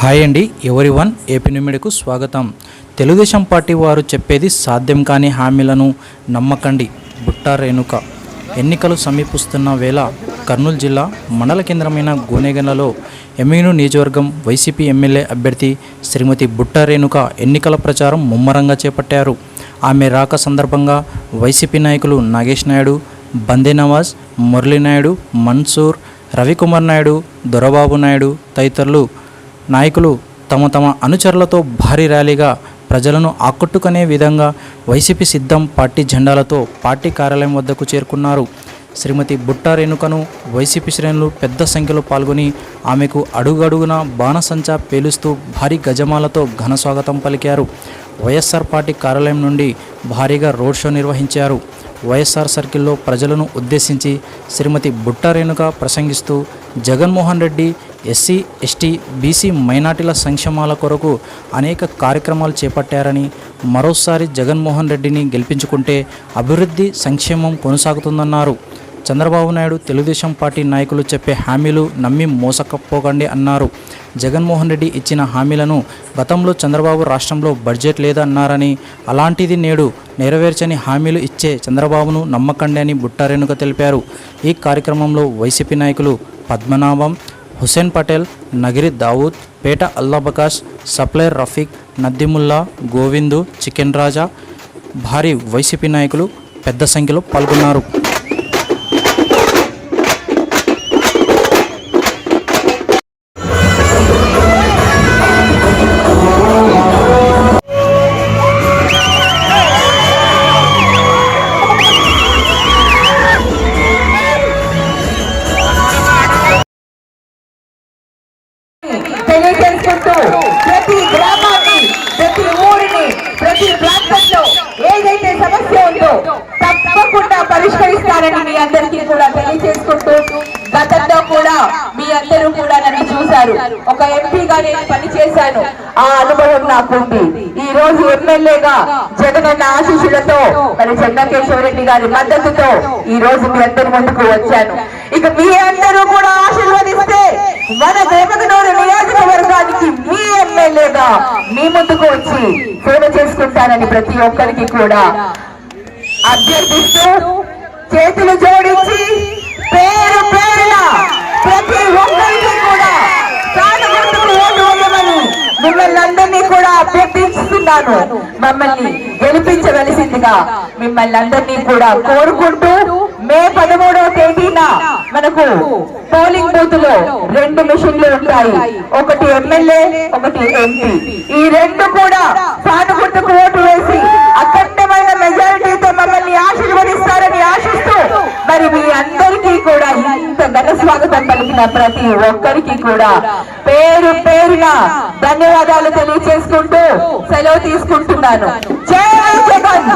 Hi అండి ఎవరి one AP నిమిడికు స్వాగతం. తెలుగుదేశం పార్టీ వారు చెప్పేది సాధ్యం కాని హామీలను నమ్మకండి బుట్టా రేణుక. ఎన్నికలు సమీపిస్తున్న వేళ కర్నూలు జిల్లా మండల కేంద్రమైన గోనెగండ్లలో ఎమ్మిను నియోజకవర్గం వైసీపీ ఎమ్మెల్యే అభ్యర్థి శ్రీమతి బుట్టా రేణుక ఎన్నికల ప్రచారం ముమ్మరంగా చేపట్టారు. ఆమె రాక సందర్భంగా వైసీపీ నాయకులు నాగేష్ నాయుడు బందే నవాజ్ మురళీనాయుడు మన్సూర్ రవికుమార్ నాయుడు దొరబాబు నాయుడు తదితరులు నాయకులు తమ తమ అనుచరులతో భారీ ర్యాలీగా ప్రజలను ఆకట్టుకునే విధంగా వైసీపీ సిద్ధం పార్టీ జెండాలతో పార్టీ కార్యాలయం వద్దకు చేరుకున్నారు. శ్రీమతి బుట్టా రేణుకను వైసీపీ శ్రేణులు పెద్ద సంఖ్యలో పాల్గొని ఆమెకు అడుగడుగున బాణసంచా పేలుస్తూ భారీ గజమాలతో ఘన స్వాగతం పలికారు. వైఎస్ఆర్ పార్టీ కార్యాలయం నుండి భారీగా రోడ్ షో నిర్వహించారు. వైఎస్ఆర్ సర్కిల్లో ప్రజలను ఉద్దేశించి శ్రీమతి బుట్టా రేణుక ప్రసంగిస్తూ Jaganmohan Reddy SC ST BC మైనార్టీల సంక్షేమాల కొరకు అనేక కార్యక్రమాలు చేపట్టారని మరోసారి జగన్మోహన్ రెడ్డిని గెలిపించుకుంటే అభివృద్ధి సంక్షేమం కొనసాగుతుందన్నారు. చంద్రబాబు నాయుడు తెలుగుదేశం పార్టీ నాయకులు చెప్పే హామీలు నమ్మి మోసకపోకండి అన్నారు. జగన్మోహన్ రెడ్డి ఇచ్చిన హామీలను గతంలో చంద్రబాబు రాష్ట్రంలో బడ్జెట్ లేదన్నారని అలాంటిది నేడు నెరవేర్చని హామీలు ఇచ్చే చంద్రబాబును నమ్మకండి అని బుట్టారేణుక తెలిపారు. ఈ కార్యక్రమంలో వైసీపీ నాయకులు పద్మనాభం హుసేన్ పటేల్ నగిరి దావూద్ పేట అల్లాబకాష్ సప్లైర్ రఫీక్ నద్దిముల్లా గోవిందు చికెన్ రాజా భారీ వైసీపీ నాయకులు పెద్ద సంఖ్యలో పాల్గొన్నారు. అందరికీ కూడా తెలియజేసుకుంటూ గతంలో కూడా మీ అందరూ కూడా నన్ను చూశారు. ఒక ఎంపీగా నేను పనిచేశాను. ఆ అనుభవం నాకుంది. ఈ రోజు ఎమ్మెల్యేగా జగనన్న ఆశీస్సులతో మరి చంద్రకేశ్వరరెడ్డి గారి మద్దతుతో ఈ రోజు మీ అందరి ముందుకు వచ్చాను. ఇక మీ అందరూ కూడా ఆశీర్వదిస్తే మన దేవగనూరు నియోజకవర్గానికి మీ ఎమ్మెల్యేగా మీ ముందుకు వచ్చి సేవ చేసుకుంటానని ప్రతి ఒక్కరికి కూడా అభ్యర్థిస్తూ చేతులు జోడించి పేరు పేరున ప్రతి ఒక్కరికి కూడా తాను ఓటు వేయమని మిమ్మల్ని అందరినీ కూడా అభ్యర్థిస్తున్నాను. మమ్మల్ని గెలిపించవలసిందిగా మిమ్మల్ని అందరినీ కూడా కోరుకుంటూ మే పదమూడవ తేదీన మనకు పోలింగ్ బూత్లో రెండు మిషన్లు ఉంటాయి. ఒకటి ఎమ్మెల్యే ఒకటి ఎంపీ. ఈ రెండు కూడా ఉన్న ప్రతి ఒక్కరికి కూడా పేరు పేరున ధన్యవాదాలు తెలియజేసుకుంటూ సెలవు తీసుకుంటున్నాను. జై జగన్